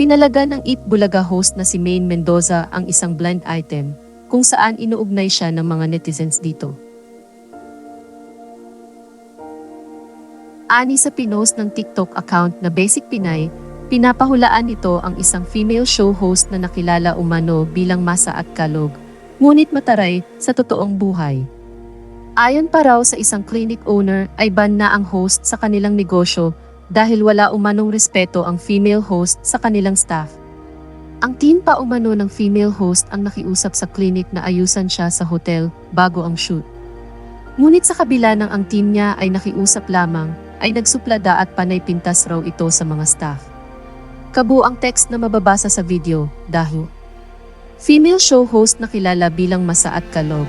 Pinalaga ng Eat Bulaga host na si Maine Mendoza ang isang blind item kung saan inuugnay siya ng mga netizens dito. Ani sa pinost ng TikTok account na Basic Pinay, pinapahulaan ito ang isang female show host na nakilala umano bilang masa at kalog, ngunit mataray sa totoong buhay. Ayon pa raw sa isang clinic owner ay ban na ang host sa kanilang negosyo dahil wala umanong respeto ang female host sa kanilang staff. Ang team pa umano ng female host ang nakiusap sa clinic na ayusan siya sa hotel bago ang shoot. Ngunit sa kabila ng ang team niya ay nakiusap lamang, ay nagsuplada at panay pintas raw ito sa mga staff. Kabu ang text na mababasa sa video, dahil Female show host na kilala bilang Masa at Kalog.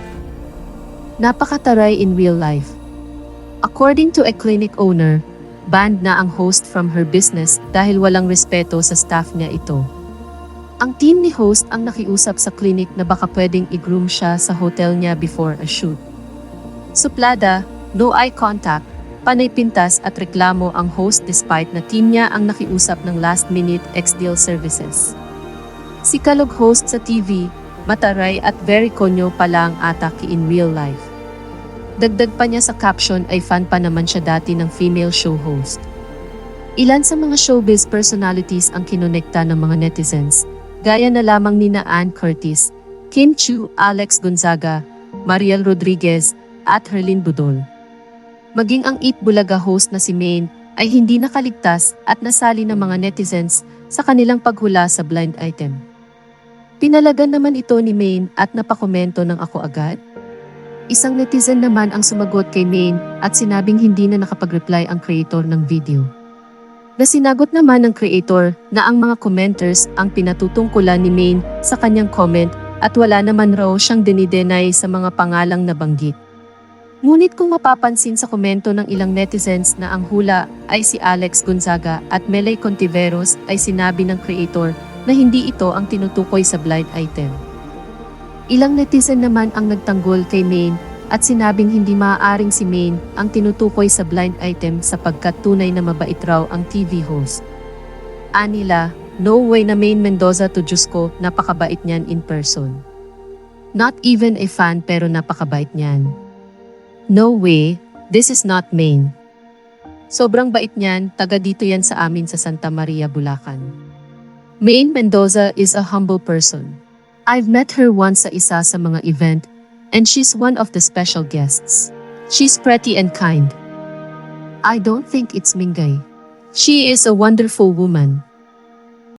Napakataray in real life. According to a clinic owner, banned na ang host from her business dahil walang respeto sa staff niya ito. Ang team ni host ang nakiusap sa clinic na baka pwedeng i-groom siya sa hotel niya before a shoot. Suplada, no eye contact, panay pintas at reklamo ang host despite na team niya ang nakiusap ng last-minute ex-deal services. Si Kalog host sa TV, mataray at very konyo pala ang atake in real life. Dagdag pa niya sa caption ay fan pa naman siya dati ng female show host. Ilan sa mga showbiz personalities ang kinonekta ng mga netizens, gaya na lamang nina Ann Curtis, Kim Chu, Alex Gonzaga, Mariel Rodriguez, at Herlin Budol. Maging ang Eat Bulaga host na si Maine ay hindi nakaligtas at nasali ng mga netizens sa kanilang paghula sa blind item. Pinalagan naman ito ni Maine at napakomento ng ako agad. Isang netizen naman ang sumagot kay Maine at sinabing hindi na nakapag-reply ang creator ng video. Nasinagot naman ng creator na ang mga commenters ang pinatutungkulan ni Maine sa kanyang comment at wala naman raw siyang dinidenay sa mga pangalang nabanggit. Ngunit kung mapapansin sa komento ng ilang netizens na ang hula ay si Alex Gonzaga at Melay Contiveros ay sinabi ng creator na hindi ito ang tinutukoy sa blind item. Ilang netizen naman ang nagtanggol kay Maine at sinabing hindi maaaring si Maine ang tinutukoy sa blind item sapagkat tunay na mabait raw ang TV host. Anila, no way na Maine Mendoza to Diyos ko, napakabait niyan in person. Not even a fan pero napakabait niyan. No way, this is not Maine. Sobrang bait niyan, taga dito yan sa amin sa Santa Maria, Bulacan. Maine Mendoza is a humble person. I've met her once sa isa sa mga event, and she's one of the special guests. She's pretty and kind. I don't think it's Mingay. She is a wonderful woman.